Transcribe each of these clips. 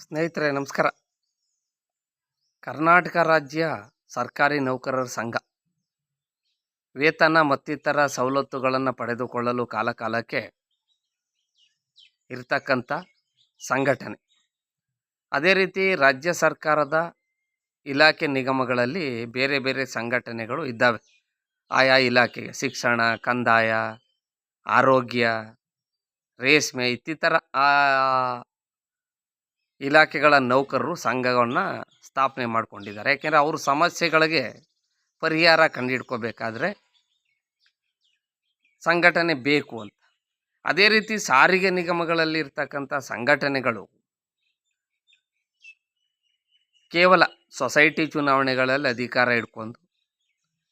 ಸ್ನೇಹಿತರೆ, ನಮಸ್ಕಾರ. ಕರ್ನಾಟಕ ರಾಜ್ಯ ಸರ್ಕಾರಿ ನೌಕರರ ಸಂಘ. ವೇತನ ಮತ್ತಿತರ ಸವಲತ್ತುಗಳನ್ನು ಪಡೆದುಕೊಳ್ಳಲು ಕಾಲಕಾಲಕ್ಕೆ ಇರ್ತಕ್ಕಂಥ ಸಂಘಟನೆ. ಅದೇ ರೀತಿ ರಾಜ್ಯ ಸರ್ಕಾರದ ಇಲಾಖೆ ನಿಗಮಗಳಲ್ಲಿ ಬೇರೆ ಬೇರೆ ಸಂಘಟನೆಗಳು ಇದ್ದಾವೆ. ಆಯಾ ಇಲಾಖೆಗೆ ಶಿಕ್ಷಣ, ಕಂದಾಯ, ಆರೋಗ್ಯ, ರೇಷ್ಮೆ, ಇತ್ತಿತರ ಇಲಾಖೆಗಳ ನೌಕರರು ಸಂಘವನ್ನು ಸ್ಥಾಪನೆ ಮಾಡ್ಕೊಂಡಿದ್ದಾರೆ. ಯಾಕೆಂದರೆ ಅವರು ಸಮಸ್ಯೆಗಳಿಗೆ ಪರಿಹಾರ ಕಂಡುಹಿಡ್ಕೋಬೇಕಾದ್ರೆ ಸಂಘಟನೆ ಬೇಕು ಅಂತ. ಅದೇ ರೀತಿ ಸಾರಿಗೆ ನಿಗಮಗಳಲ್ಲಿ ಇರ್ತಕ್ಕಂಥ ಸಂಘಟನೆಗಳು ಕೇವಲ ಸೊಸೈಟಿ ಚುನಾವಣೆಗಳಲ್ಲಿ ಅಧಿಕಾರ ಇಟ್ಕೊಂಡು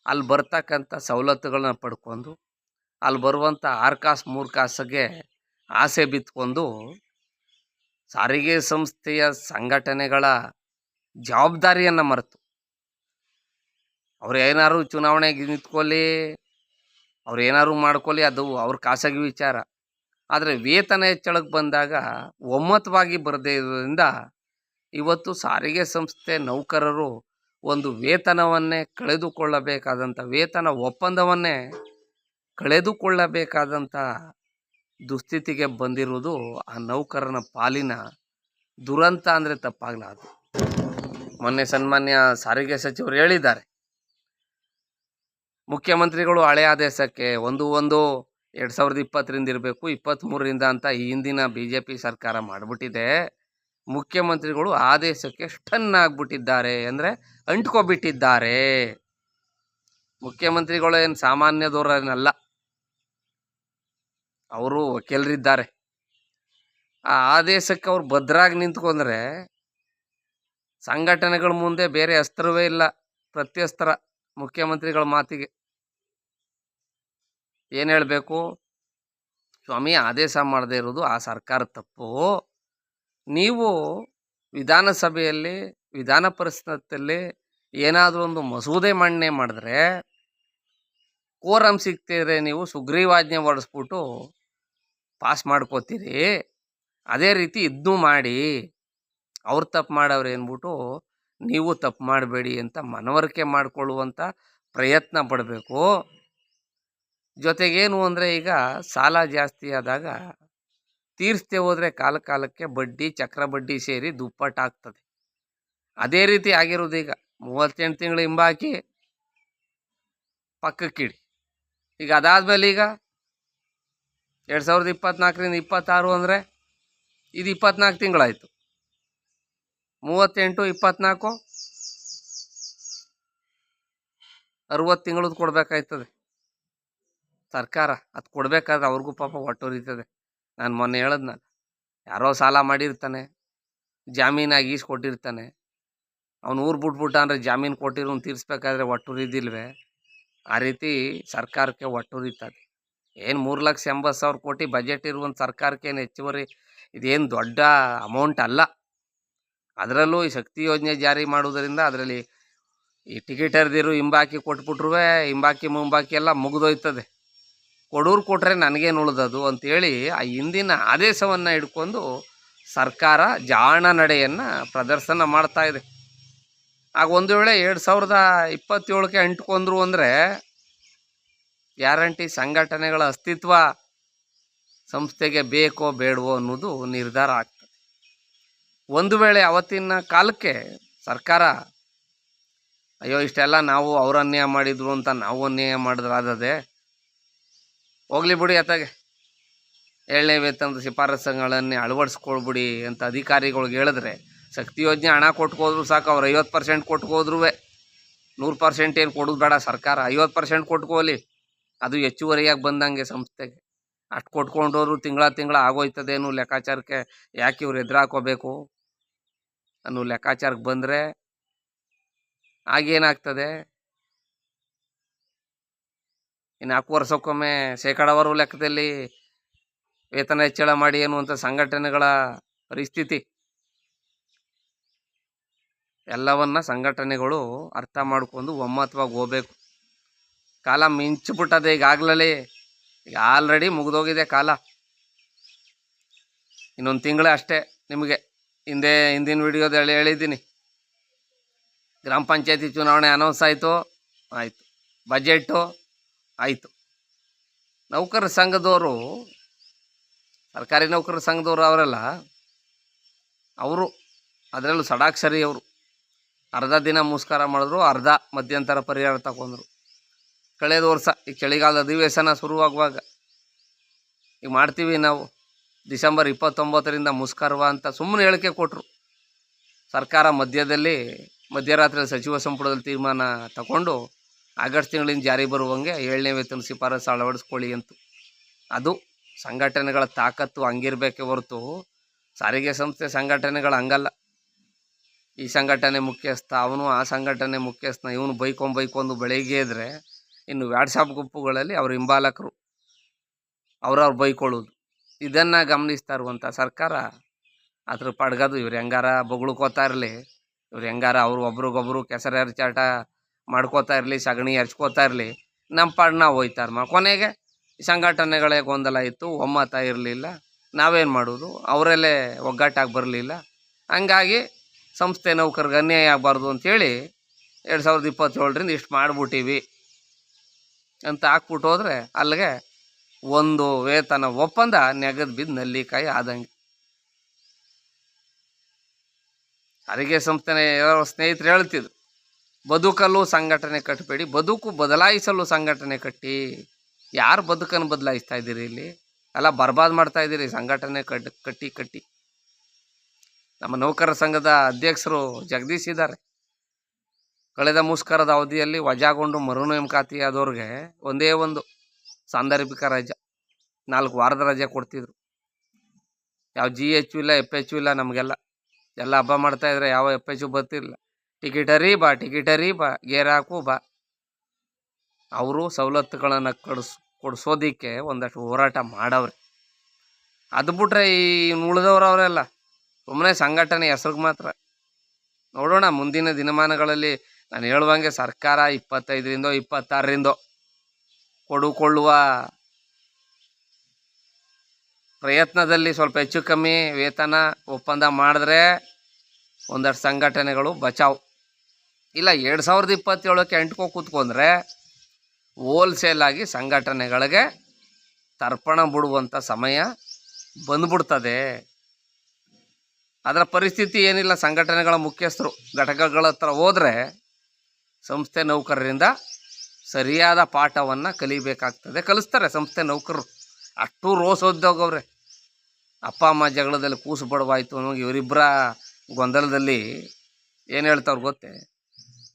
ಅಲ್ಲಿ ಬರ್ತಕ್ಕಂಥ ಸವಲತ್ತುಗಳನ್ನ ಪಡ್ಕೊಂಡು, ಅಲ್ಲಿ ಬರುವಂಥ ಆರು ಕಾಸು ಮೂರು ಕಾಸಿಗೆ ಆಸೆ ಬಿತ್ಕೊಂಡು ಸಾರಿಗೆ ಸಂಸ್ಥೆಯ ಸಂಘಟನೆಗಳ ಜವಾಬ್ದಾರಿಯನ್ನು ಮರೆತು. ಅವ್ರು ಏನಾದ್ರು ಚುನಾವಣೆಗೆ ನಿಂತ್ಕೊಳ್ಳಿ, ಅವ್ರು ಏನಾದ್ರು ಮಾಡ್ಕೊಳ್ಳಿ, ಅದು ಅವ್ರ ಖಾಸಗಿ ವಿಚಾರ. ಆದರೆ ವೇತನ ಹೆಚ್ಚಳಕ್ಕೆ ಬಂದಾಗ ಒಮ್ಮತವಾಗಿ ಬರದೇ ಇರೋದ್ರಿಂದ ಇವತ್ತು ಸಾರಿಗೆ ಸಂಸ್ಥೆ ನೌಕರರು ಒಂದು ವೇತನವನ್ನೇ ಕಳೆದುಕೊಳ್ಳಬೇಕಾದಂಥ, ವೇತನ ಒಪ್ಪಂದವನ್ನೇ ಕಳೆದುಕೊಳ್ಳಬೇಕಾದಂಥ ದುಸ್ಥಿತಿಗೆ ಬಂದಿರುವುದು ಆ ನೌಕರನ ಪಾಲಿನ ದುರಂತ ಅಂದರೆ ತಪ್ಪಾಗಲಾರದು ಮೊನ್ನೆ ಸನ್ಮಾನ್ಯ ಸಾರಿಗೆ ಸಚಿವರು ಹೇಳಿದ್ದಾರೆ. ಮುಖ್ಯಮಂತ್ರಿಗಳು ಹಳೆ ಆದೇಶಕ್ಕೆ ಒಂದು ಒಂದು ಎರಡು ಸಾವಿರದ ಇಪ್ಪತ್ತರಿಂದ ಇರಬೇಕು ಇಪ್ಪತ್ತ್ಮೂರರಿಂದ ಅಂತ ಈ ಹಿಂದಿನ ಬಿ ಜೆ ಪಿ ಸರ್ಕಾರ ಮಾಡಿಬಿಟ್ಟಿದೆ. ಮುಖ್ಯಮಂತ್ರಿಗಳು ಆದೇಶಕ್ಕೆ ಸ್ಟನ್ ಆಗಿಬಿಟ್ಟಿದ್ದಾರೆ ಅಂದರೆ ಅಂಟ್ಕೊಬಿಟ್ಟಿದ್ದಾರೆ. ಮುಖ್ಯಮಂತ್ರಿಗಳು ಏನು ಸಾಮಾನ್ಯದವರನ್ನಲ್ಲ ಅವರು ವಕೀಲರಿದ್ದಾರೆ. ಆ ಆದೇಶಕ್ಕೆ ಅವ್ರು ಭದ್ರಾಗಿ ನಿಂತ್ಕೊಂಡ್ರೆ ಸಂಘಟನೆಗಳ ಮುಂದೆ ಬೇರೆ ಅಸ್ತ್ರವೇ ಇಲ್ಲ, ಪ್ರತ್ಯಸ್ತ್ರ, ಮುಖ್ಯಮಂತ್ರಿಗಳ ಮಾತಿಗೆ. ಏನು ಹೇಳಬೇಕು? ಸ್ವಾಮಿ, ಆದೇಶ ಮಾಡದೇ ಇರೋದು ಆ ಸರ್ಕಾರ ತಪ್ಪು. ನೀವು ವಿಧಾನಸಭೆಯಲ್ಲಿ, ವಿಧಾನ ಪರಿಷತ್ತಲ್ಲಿ ಏನಾದರೂ ಒಂದು ಮಸೂದೆ ಮಂಡನೆ ಮಾಡಿದ್ರೆ, ಕೋರಂ ಸಿಗ್ತಿದ್ರೆ ನೀವು ಸುಗ್ರೀವಾಜ್ಞೆ ಹೊಡೆಸ್ಬಿಟ್ಟು ಪಾಸ್ ಮಾಡ್ಕೋತೀರಿ. ಅದೇ ರೀತಿ ಇದನ್ನೂ ಮಾಡಿ, ಅವ್ರು ತಪ್ಪು ಮಾಡವ್ರೆ ಅಂದ್ಬಿಟ್ಟು, ನೀವು ತಪ್ಪು ಮಾಡಬೇಡಿ ಅಂತ ಮನವರಿಕೆ ಮಾಡಿಕೊಳ್ಳುವಂಥ ಪ್ರಯತ್ನ ಪಡಬೇಕು. ಜೊತೆಗೇನು ಅಂದರೆ ಈಗ ಸಾಲ ಜಾಸ್ತಿ ಆದಾಗ ತೀರಿಸ್ದೆ ಹೋದರೆ ಕಾಲ ಕಾಲಕ್ಕೆ ಬಡ್ಡಿ, ಚಕ್ರ ಬಡ್ಡಿ ಸೇರಿ ದುಪ್ಪಟ್ಟಾಗ್ತದೆ ಅದೇ ರೀತಿ ಆಗಿರೋದು ಈಗ. ಮೂವತ್ತೆಂಟು ತಿಂಗಳು ಹಿಂಬಾಕಿ. ಪಕ್ಕಕ್ಕಿಡಿ. ಈಗ ಅದಾದಮೇಲೆ ಈಗ ಎರಡು ಸಾವಿರದ ಇಪ್ಪತ್ನಾಲ್ಕರಿಂದ ಇಪ್ಪತ್ತಾರು ಅಂದರೆ ಇದು ಇಪ್ಪತ್ನಾಲ್ಕು ತಿಂಗಳಾಯಿತು. ಮೂವತ್ತೆಂಟು, ಇಪ್ಪತ್ನಾಲ್ಕು, ಅರುವತ್ತು ತಿಂಗಳದ್ದು ಕೊಡಬೇಕಾಯ್ತದೆ. ಸರ್ಕಾರ ಅದು ಕೊಡಬೇಕಾದ್ರೆ ಅವ್ರಿಗೂ ಪಾಪ ಹೊಟ್ಟುರಿತದೆ. ನಾನು ಮೊನ್ನೆ ಹೇಳಿದ್ನಲ್ಲ, ಯಾರೋ ಸಾಲ ಮಾಡಿರ್ತಾನೆ, ಜಾಮೀನಾಗಿ ಈಸ್ಕೊಟ್ಟಿರ್ತಾನೆ. ಅವ್ನು ಊರು ಬಿಟ್ಬಿಟ್ಟ ಅಂದರೆ ಜಾಮೀನು ಕೊಟ್ಟಿರೋನು ತೀರಿಸ್ಬೇಕಾದ್ರೆ ಹೊಟ್ಟುರಿದಿಲ್ವೇ? ಆ ರೀತಿ ಸರ್ಕಾರಕ್ಕೆ ಹೊಟ್ಟುರಿತದೆ. ಏನು ಮೂರು ಲಕ್ಷ ಎಂಬತ್ತು ಸಾವಿರ ಕೋಟಿ ಬಜೆಟ್ ಇರುವಂಥ ಸರ್ಕಾರಕ್ಕೆ ಏನು ಹೆಚ್ಚುವರಿ? ಇದೇನು ದೊಡ್ಡ ಅಮೌಂಟ್ ಅಲ್ಲ. ಅದರಲ್ಲೂ ಈ ಶಕ್ತಿ ಯೋಜನೆ ಜಾರಿ ಮಾಡುವುದರಿಂದ ಅದರಲ್ಲಿ ಈ ಟಿಕೆಟ್ ಹರಿದಿರು ಹಿಂಬಾಕಿ ಕೊಟ್ಬಿಟ್ರೂ ಹಿಂಬಾಕಿ ಮುಂಬಾಕಿ ಎಲ್ಲ ಮುಗಿದೋಯ್ತದೆ. ಕೊಡೋರು ಕೊಟ್ಟರೆ ನನಗೇನು ಉಳಿದದು ಅಂತೇಳಿ ಆ ಹಿಂದಿನ ಆದೇಶವನ್ನು ಹಿಡ್ಕೊಂಡು ಸರ್ಕಾರ ಜಾಣ ನಡೆಯನ್ನು ಪ್ರದರ್ಶನ ಮಾಡ್ತಾ ಇದೆ. ಆಗ ಒಂದು ವೇಳೆ ಎರಡು ಸಾವಿರದ ಇಪ್ಪತ್ತೇಳಕ್ಕೆ ಅಂಟ್ಕೊಂಡ್ರು ಅಂದರೆ ಗ್ಯಾರಂಟಿ ಸಂಘಟನೆಗಳ ಅಸ್ತಿತ್ವ ಸಂಸ್ಥೆಗೆ ಬೇಕೋ ಬೇಡವೋ ಅನ್ನೋದು ನಿರ್ಧಾರ ಆಗ್ತದೆ. ಒಂದು ವೇಳೆ ಅವತ್ತಿನ ಕಾಲಕ್ಕೆ ಸರ್ಕಾರ, ಅಯ್ಯೋ, ಇಷ್ಟೆಲ್ಲ ನಾವು ಅವ್ರ ಅನ್ಯಾಯ ಮಾಡಿದ್ರು ಅಂತ ನಾವು ಅನ್ಯಾಯ ಮಾಡಿದ್ರಾದದೆ ಹೋಗ್ಲಿ ಬಿಡಿ ಅತ್ತಾಗೆ. ಏಳನೇ ವೇತನದ ಶಿಫಾರಸುಗಳನ್ನೇ ಅಳವಡಿಸ್ಕೊಳ್ಬಿಡಿ ಅಂತ ಅಧಿಕಾರಿಗಳಿಗೆ ಹೇಳಿದ್ರೆ ಶಕ್ತಿ ಯೋಜನೆ ಹಣ ಕೊಟ್ಕೋದ್ರು ಸಾಕು, ಅವ್ರು ಐವತ್ತು ಪರ್ಸೆಂಟ್ ಕೊಟ್ಕೋದ್ರೂ ನೂರು ಪರ್ಸೆಂಟ್ ಏನು ಕೊಡೋದು ಬೇಡ ಸರ್ಕಾರ, ಐವತ್ತು ಪರ್ಸೆಂಟ್ ಕೊಟ್ಕೋಲಿ. ಅದು ಹೆಚ್ಚುವರಿಯಾಗಿ ಬಂದಂಗೆ ಸಂಸ್ಥೆಗೆ. ಅಷ್ಟು ಕೊಟ್ಕೊಂಡವರು ತಿಂಗಳ ತಿಂಗಳ ಆಗೋಯ್ತದೇನು ಲೆಕ್ಕಾಚಾರಕ್ಕೆ ಯಾಕೆ ಇವ್ರು ಎದುರಾಕೋಬೇಕು? ಅನ್ನೋ ಲೆಕ್ಕಾಚಾರಕ್ಕೆ ಬಂದರೆ ಆಗೇನಾಗ್ತದೆ? ಇನ್ನು ನಾಲ್ಕು ವರ್ಷಕ್ಕೊಮ್ಮೆ ಶೇಕಡಾವಾರು ಲೆಕ್ಕದಲ್ಲಿ ವೇತನ ಹೆಚ್ಚಳ ಮಾಡಿ ಅನ್ನುವಂಥ ಸಂಘಟನೆಗಳ ಪರಿಸ್ಥಿತಿ. ಎಲ್ಲವನ್ನ ಸಂಘಟನೆಗಳು ಅರ್ಥ ಮಾಡ್ಕೊಂಡು ಒಮ್ಮತವಾಗಿ ಹೋಗ್ಬೇಕು. ಕಾಲ ಮಿಂಚಿಬಿಟ್ಟದೆ ಈಗಾಗಲೇ ಈಗ ಆಲ್ರೆಡಿ ಮುಗಿದೋಗಿದೆ ಕಾಲ. ಇನ್ನೊಂದು ತಿಂಗಳೇ ಅಷ್ಟೇ ನಿಮಗೆ. ಹಿಂದೆ, ಹಿಂದಿನ ವಿಡಿಯೋದಲ್ಲಿ ಹೇಳಿದ್ದೀನಿ. ಗ್ರಾಮ ಪಂಚಾಯತಿ ಚುನಾವಣೆ ಅನೌನ್ಸ್ ಆಯಿತು. ಆಯಿತು. ಬಜೆಟ್ಟು ಆಯಿತು. ನೌಕರರ ಸಂಘದವರು ಸರ್ಕಾರಿ ನೌಕರರ ಸಂಘದವರು ಅವರೆಲ್ಲ, ಅವರು, ಅದರಲ್ಲೂ ಸಡಾಕ್ಷರಿ ಅವರು. ಅರ್ಧ ದಿನ ಮುಸ್ಕಾರ ಮಾಡಿದ್ರು, ಅರ್ಧ ಮಧ್ಯಂತರ ಪರಿಹಾರ ತಗೊಂಡ್ರು. ಕಳೆದ ವರ್ಷ, ಈ ಚಳಿಗಾಲದ ಅಧಿವೇಶನ ಶುರುವಾಗುವಾಗ. ಈಗ ಮಾಡ್ತೀವಿ ನಾವು. ಡಿಸೆಂಬರ್ ಇಪ್ಪತ್ತೊಂಬತ್ತರಿಂದ ಮುಸ್ಕರವ ಅಂತ ಸುಮ್ಮನೆ ಹೇಳಿಕೆ ಕೊಟ್ಟರು ಸರ್ಕಾರ ಮಧ್ಯದಲ್ಲಿ ಮಧ್ಯರಾತ್ರಿ ಸಚಿವ ಸಂಪುಟದಲ್ಲಿ ತೀರ್ಮಾನ ತಗೊಂಡು, ಆಗಸ್ಟ್ ತಿಂಗಳಿಂದ ಜಾರಿ ಬರುವಂಗೆ ಏಳನೇ ವೇತನ ಶಿಫಾರಸು ಅಳವಡಿಸ್ಕೊಳ್ಳಿ ಅಂತ. ಅದು ಸಂಘಟನೆಗಳ ತಾಕತ್ತು ಹಂಗಿರ್ಬೇಕೇ ಹೊರತು ಸಾರಿಗೆ ಸಂಸ್ಥೆ ಸಂಘಟನೆಗಳು ಹಂಗಲ್ಲ. ಈ ಸಂಘಟನೆ ಮುಖ್ಯಸ್ಥ, ಅವನು ಆ ಸಂಘಟನೆ ಮುಖ್ಯಸ್ಥ ಇವನು ಬೈಕೊಂಬೈಕೊಂಡು ಬೆಳಗ್ಗೆ ಇದ್ರೆ ಇನ್ನು ವ್ಯಾಟ್ಸಾಪ್ ಗುಂಪುಗಳಲ್ಲಿ ಅವರು ಹಿಂಬಾಲಕರು. ಅವ್ರವ್ರು ಬೈಕೊಳ್ಳೋದು. ಇದನ್ನು ಗಮನಿಸ್ತಾ ಇರುವಂಥ ಸರ್ಕಾರ ಅದ್ರ ಪಡ್ಗದು ಇವ್ರು ಹೆಂಗಾರ ಬೊಗಳ್ಕೋತಾ ಇರಲಿ, ಇವ್ರು ಹೆಂಗಾರ ಅವ್ರು ಒಬ್ರಿಗೊಬ್ರು ಕೆಸರು ಹರಿಚಾಟ ಮಾಡ್ಕೋತಾ ಇರಲಿ, ಸಗಣಿ ಹರಿಸ್ಕೋತಾ ಇರಲಿ ನಮ್ಮ ಪಾಡ್ ಹೋಯ್ತಾರ ಮಾ. ಕೊನೆಗೆ ಸಂಘಟನೆಗಳೇ ಗೊಂದಲ ಇತ್ತು, ಒಮ್ಮತ ಇರಲಿಲ್ಲ, ನಾವೇನು ಮಾಡೋದು? ಅವರಲ್ಲೇ ಒಗ್ಗಟ್ಟಾಗಿ ಬರಲಿಲ್ಲ. ಹಂಗಾಗಿ ಸಂಸ್ಥೆ ನೌಕರಿಗೆ ಅನ್ಯಾಯ ಆಗಬಾರ್ದು ಅಂಥೇಳಿ ಎರಡು ಸಾವಿರದ ಇಪ್ಪತ್ತೇಳರಿಂದ ಇಷ್ಟು ಮಾಡಿಬಿಟ್ಟಿವಿ ಅಂತ ಹಾಕ್ಬಿಟ್ಟು ಹೋದ್ರೆ ಅಲ್ಲಿಗೆ ಒಂದು ವೇತನ ಒಪ್ಪಂದ ನೆಗದು ಬಿದ್ದು ನಲ್ಲಿಕಾಯಿ ಆದಂಗೆ. ಅರಿಗೆ ಸಂಸ್ಥೆನ ಯಾರೋ ಸ್ನೇಹಿತರು ಹೇಳ್ತಿದ್ರು ಬದುಕಲು ಸಂಘಟನೆ ಕಟ್ಟಬೇಡಿ ಬದುಕು ಬದಲಾಯಿಸಲು ಸಂಘಟನೆ ಕಟ್ಟಿ. ಯಾರು ಬದುಕನ್ನು ಬದಲಾಯಿಸ್ತಾ ಇದ್ದೀರಿ ಇಲ್ಲಿ? ಎಲ್ಲ ಬರ್ಬಾದ್ ಮಾಡ್ತಾ ಇದ್ದೀರಿ, ಸಂಘಟನೆ ಕಟ್ ಕಟ್ಟಿ ಕಟ್ಟಿ. ನಮ್ಮ ನೌಕರರ ಸಂಘದ ಅಧ್ಯಕ್ಷರು ಜಗದೀಶ್ ಇದ್ದಾರೆ. ಕಳೆದ ಮುಷ್ಕರದ ಅವಧಿಯಲ್ಲಿ ವಜಾಗೊಂಡು ಮರು ನೇಮಕಾತಿ ಆದವ್ರಿಗೆ ಒಂದೇ ಒಂದು ಸಾಂದರ್ಭಿಕ ರಜೆ, ನಾಲ್ಕು ವಾರದ ರಜೆ ಕೊಡ್ತಿದ್ರು. ಯಾವ ಜಿ ಎಚ್ ಇಲ್ಲ ಎಫ್ ಎಚ್ ಇಲ್ಲ, ನಮಗೆಲ್ಲ. ಎಲ್ಲ ಹಬ್ಬ ಮಾಡ್ತಾ ಇದ್ರೆ ಯಾವ ಎಫ್ ಎಚ್ ಬರ್ತಿರಲಿಲ್ಲ. ಟಿಕೆಟರಿ ಬಾ ಟಿಕೆಟರಿ ಬಾ, ಗೇರ್ ಹಾಕು, ಬಾ. ಅವರು ಸವಲತ್ತುಗಳನ್ನು ಕಡಿಸ್, ಕೊಡಿಸೋದಿಕ್ಕೆ ಒಂದಷ್ಟು ಹೋರಾಟ ಮಾಡವ್ರೆ. ಅದು ಬಿಟ್ರೆ ಈ ಉಳಿದವ್ರು ಅವರೆಲ್ಲ ಸುಮ್ಮನೆ ಸಂಘಟನೆ ಹೆಸ್ರಿಗೆ ಮಾತ್ರ. ನೋಡೋಣ ಮುಂದಿನ ದಿನಮಾನಗಳಲ್ಲಿ ನಾನು ಹೇಳುವಂಗೆ ಸರ್ಕಾರ ಇಪ್ಪತ್ತೈದರಿಂದ ಇಪ್ಪತ್ತಾರರಿಂದ ಕೊಡುಕೊಳ್ಳುವ ಪ್ರಯತ್ನದಲ್ಲಿ ಸ್ವಲ್ಪ ಹೆಚ್ಚು ಕಮ್ಮಿ ವೇತನ ಒಪ್ಪಂದ ಮಾಡಿದ್ರೆ ಒಂದಷ್ಟು ಸಂಘಟನೆಗಳು ಬಚಾವ್. ಇಲ್ಲ, ಎರಡು ಸಾವಿರದ ಇಪ್ಪತ್ತೇಳಕ್ಕೆ ಎಂಟ್ಕೋ ಕೂತ್ಕೊಂಡ್ರೆ ಹೋಲ್ಸೇಲ್ ಆಗಿ ಸಂಘಟನೆಗಳಿಗೆ ತರ್ಪಣ ಬಿಡುವಂಥ ಸಮಯ ಬಂದ್ಬಿಡ್ತದೆ. ಅದರ ಪರಿಸ್ಥಿತಿ ಏನಿಲ್ಲ, ಸಂಘಟನೆಗಳ ಮುಖ್ಯಸ್ಥರು ಘಟಕಗಳ ಹತ್ರ ಹೋದರೆ ಸಂಸ್ಥೆ ನೌಕರರಿಂದ ಸರಿಯಾದ ಪಾಠವನ್ನು ಕಲಿಬೇಕಾಗ್ತದೆ. ಕಲಿಸ್ತಾರೆ ಸಂಸ್ಥೆ ನೌಕರರು. ಅಷ್ಟು ರೋಸ್ ಓದ್ದೋಗವ್ರೆ ಅಪ್ಪ, ಅಮ್ಮ ಜಗಳದಲ್ಲಿ ಕೂಸು ಬಡವಾಯಿತು ಅನ್ನೋ ಇವರಿಬ್ಬರ ಗೊಂದಲದಲ್ಲಿ ಏನು ಹೇಳ್ತಾವ್ರು ಗೊತ್ತೇ?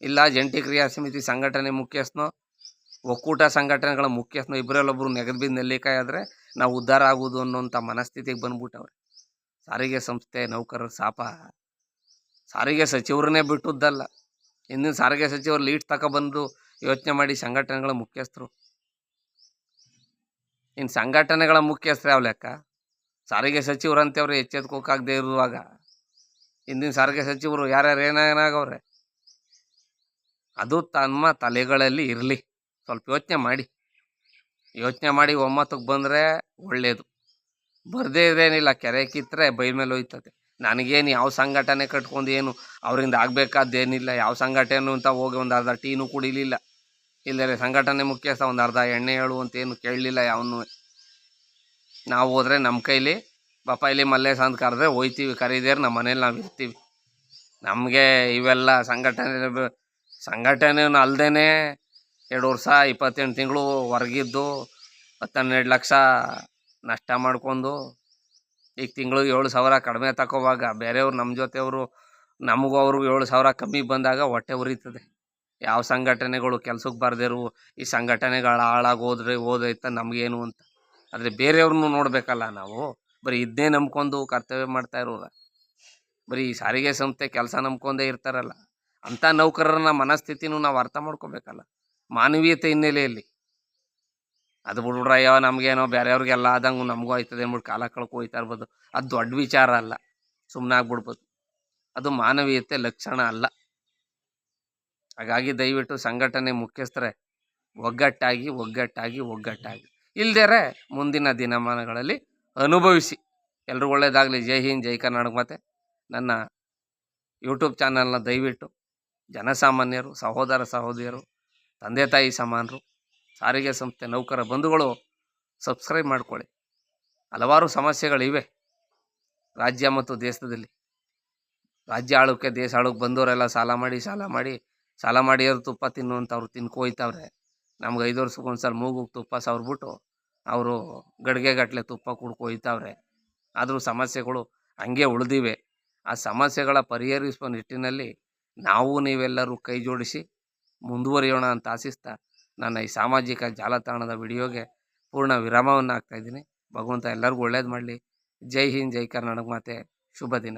ಇಲ್ಲ, ಜಂಟಿ ಕ್ರಿಯಾ ಸಮಿತಿ ಸಂಘಟನೆ ಮುಖ್ಯಸ್ಥನೋ, ಒಕ್ಕೂಟ ಸಂಘಟನೆಗಳ ಮುಖ್ಯಸ್ಥನೋ ಇಬ್ಬರಲ್ಲೊಬ್ಬರು ನೆಗೆದು ಬಿದ್ದು ನೆಲ್ಲಿಕಾಯಿ ಆದರೆ ನಾವು ಉದ್ಧಾರ ಆಗೋದು ಅನ್ನೋಂಥ ಮನಸ್ಥಿತಿಗೆ ಬಂದ್ಬಿಟ್ಟವ್ರೆ. ಸಾರಿಗೆ ಸಂಸ್ಥೆ ನೌಕರರ ಶಾಪ ಸಾರಿಗೆ ಸಚಿವರನ್ನೇ ಬಿಟ್ಟದ್ದಲ್ಲ. ಇಂದಿನ ಸಾರಿಗೆ ಸಚಿವರು ಲೀಡ್ ತಗೊಬಂದು ಯೋಚನೆ ಮಾಡಿ ಸಂಘಟನೆಗಳ ಮುಖ್ಯಸ್ಥರು. ಇನ್ನು ಸಂಘಟನೆಗಳ ಮುಖ್ಯಸ್ಥರು ಯಾವ ಲೆಕ್ಕ. ಸಾರಿಗೆ ಸಚಿವರು ಅಂತೇವ್ರೆ ಎಚ್ಚೆತ್ಕೋಕಾಗದೇ ಇರುವಾಗ ಇಂದಿನ ಸಾರಿಗೆ ಸಚಿವರು ಯಾರ್ಯಾರು ಏನೇನಾಗವ್ರೆ ಅದು ತಮ್ಮ ತಲೆಗಳಲ್ಲಿ ಇರಲಿ. ಸ್ವಲ್ಪ ಯೋಚನೆ ಮಾಡಿ. ಯೋಚನೆ ಮಾಡಿ ಒಮ್ಮತ್ತಕ್ಕೆ ಬಂದರೆ ಒಳ್ಳೆಯದು ಬರದೇ ಇದೇನಿಲ್ಲ. ಕೆರೆ ಕಿತ್ತರೆ ಬೈಲ್ ಮೇಲೆ ಹೋಯ್ತದೆ. ನನಗೇನು ಯಾವ ಸಂಘಟನೆ ಕಟ್ಕೊಂಡು ಏನು ಅವರಿಂದ ಆಗಬೇಕಾದ್ದೇನಿಲ್ಲ, ಯಾವ ಸಂಘಟನೆ ಅಂತ ಹೋಗಿ ಒಂದು ಅರ್ಧ ಟೀನು ಕುಡಿಲಿಲ್ಲ. ಇಲ್ಲದೆ ಸಂಘಟನೆ ಮುಖ್ಯಸ್ಥ ಒಂದು ಅರ್ಧ ಎಣ್ಣೆ ಹೇಳು ಅಂತ ಏನು ಕೇಳಲಿಲ್ಲ ಯಾವನ್ನೂ ನಾವು ಹೋದರೆ ನಮ್ಮ ಕೈಲಿ, ಪಾಪ ಇಲ್ಲಿ ಮಲ್ಲೇಶ ಅಂತ ಕರೆದ್ರೆ ಹೋಯ್ತೀವಿ, ಕರೀದೇರು ನಮ್ಮ ಮನೇಲಿ ನಾವು ಇರ್ತೀವಿ. ನಮಗೆ ಇವೆಲ್ಲ ಸಂಘಟನೆ ಸಂಘಟನೆ ಅಲ್ಲದೇ ಎರಡು ವರ್ಷ, ಇಪ್ಪತ್ತೆಂಟು ತಿಂಗಳು ಹೊರಗಿದ್ದು ಹತ್ತೆರಡು ಲಕ್ಷ ನಷ್ಟ ಮಾಡ್ಕೊಂಡು ಈಗ ತಿಂಗಳಿಗೆ ಏಳು ಸಾವಿರ ಕಡಿಮೆ ತಗೋವಾಗ ಬೇರೆಯವ್ರು ನಮ್ಮ ಜೊತೆಯವರು, ನಮಗೂ ಅವ್ರಿಗೂ ಏಳು ಸಾವಿರ ಕಮ್ಮಿ ಬಂದಾಗ ಹೊಟ್ಟೆ ಉರಿತದೆ. ಯಾವ ಸಂಘಟನೆಗಳು ಕೆಲ್ಸಕ್ಕೆ ಬರ್ದೇರು, ಈ ಸಂಘಟನೆಗಳು ಹಾಳಾಗಿ ಹೋದ್ರೆ ಹೋದೈತ ನಮಗೇನು ಅಂತ. ಆದರೆ ಬೇರೆಯವ್ರನ್ನೂ ನೋಡಬೇಕಲ್ಲ ನಾವು. ಬರೀ ಇದನ್ನೇ ನಂಬ್ಕೊಂಡು ಕರ್ತವ್ಯ ಮಾಡ್ತಾ ಇರೋರ ಬರೀ ಈ ಸಾರಿಗೆ ಸಂಸ್ಥೆ ಕೆಲಸ ನಂಬ್ಕೊಂಡೇ ಇರ್ತಾರಲ್ಲ. ಅಂಥ ನೌಕರರನ್ನ ಮನಸ್ಥಿತಿನೂ ನಾವು ಅರ್ಥ ಮಾಡ್ಕೋಬೇಕಲ್ಲ. ಮಾನವೀಯತೆ ಹಿನ್ನೆಲೆಯಲ್ಲಿ. ಅದು ಬಿಡ್ಬಿಡ್ರಯ್ಯೋ ನಮಗೇನೋ ಬೇರೆಯವ್ರಿಗೆಲ್ಲ ಆದಂಗೆ ನಮಗೂ ಆಯ್ತದೆ ಅಂದ್ಬಿಟ್ಟು ಕಾಲ ಕಳ್ಕೊ ಹೋಯ್ತಾ ಇರ್ಬೋದು. ಅದು ದೊಡ್ಡ ವಿಚಾರ ಅಲ್ಲ. ಸುಮ್ಮನೆ ಆಗ್ಬಿಡ್ಬೋದು. ಅದು ಮಾನವೀಯತೆ ಲಕ್ಷಣ ಅಲ್ಲ. ಹಾಗಾಗಿ ದಯವಿಟ್ಟು ಸಂಘಟನೆ ಮುಖ್ಯಸ್ಥರೆ, ಒಗ್ಗಟ್ಟಾಗಿ ಒಗ್ಗಟ್ಟಾಗಿ ಒಗ್ಗಟ್ಟಾಗಿ. ಇಲ್ದೇರೆ ಮುಂದಿನ ದಿನಮಾನಗಳಲ್ಲಿ ಅನುಭವಿಸಿ. ಎಲ್ರಿಗೂ ಒಳ್ಳೇದಾಗಲಿ. ಜೈ ಹಿಂದ್, ಜೈ ಕರ್ನಾಟಕ ಮತ್ತೆ ನನ್ನ ಯೂಟ್ಯೂಬ್ ಚಾನಲ್ನ ದಯವಿಟ್ಟು ಜನಸಾಮಾನ್ಯರು, ಸಹೋದರ ಸಹೋದರಿಯರು, ತಂದೆ ತಾಯಿ ಸಮಾನರು ಸಾರಿಗೆ ಸಂಸ್ಥೆ ನೌಕರ ಬಂಧುಗಳು ಸಬ್ಸ್ಕ್ರೈಬ್ ಮಾಡಿಕೊಳ್ಳಿ. ಹಲವಾರು ಸಮಸ್ಯೆಗಳಿವೆ ರಾಜ್ಯ ಮತ್ತು ದೇಶದಲ್ಲಿ. ರಾಜ್ಯ ಆಳೋಕ್ಕೆ ದೇಶ ಆಳೋಕ್ಕೆ ಬಂದವರೆಲ್ಲ ಸಾಲ ಮಾಡಿ ಸಾಲ ಮಾಡಿ ಸಾಲ ಮಾಡಿ ಅವ್ರು ತುಪ್ಪ ತಿನ್ನುವಂಥವ್ರು ತಿನ್ಕೋಯ್ತವ್ರೆ ನಮ್ಗೆ ಐದು ವರ್ಷಕ್ಕೆ ಒಂದ್ಸಲ ಮೂಗಿಗೆ ತುಪ್ಪ ಸವರ್ಬಿಟ್ಟು ಅವರು ಗಡಿಗೆಗಟ್ಟಲೆ ತುಪ್ಪ ಕುಡ್ಕೊ ಒಯ್ತಾವ್ರೆ ಆದರೂ ಸಮಸ್ಯೆಗಳು ಹಂಗೆ ಉಳಿದಿವೆ. ಆ ಸಮಸ್ಯೆಗಳ ಪರಿಹರಿಸುವ ನಿಟ್ಟಿನಲ್ಲಿ ನಾವು ನೀವೆಲ್ಲರೂ ಕೈ ಜೋಡಿಸಿ ಮುಂದುವರಿಯೋಣ ಅಂತ ಆಶಿಸ್ತಾ ನನ್ನ ಈ ಸಾಮಾಜಿಕ ಜಾಲತಾಣದ ವಿಡಿಯೋಗೆ ಪೂರ್ಣ ವಿರಾಮವನ್ನು ಹಾಕ್ತಾಯಿದ್ದೀನಿ ಭಗವಂತ ಎಲ್ಲರಿಗೂ ಒಳ್ಳೇದು ಮಾಡಲಿ. ಜೈ ಹಿಂದ್, ಜೈ ಕರ್ನಾಟಕ ಮಾತೆ. ಶುಭ ದಿನ.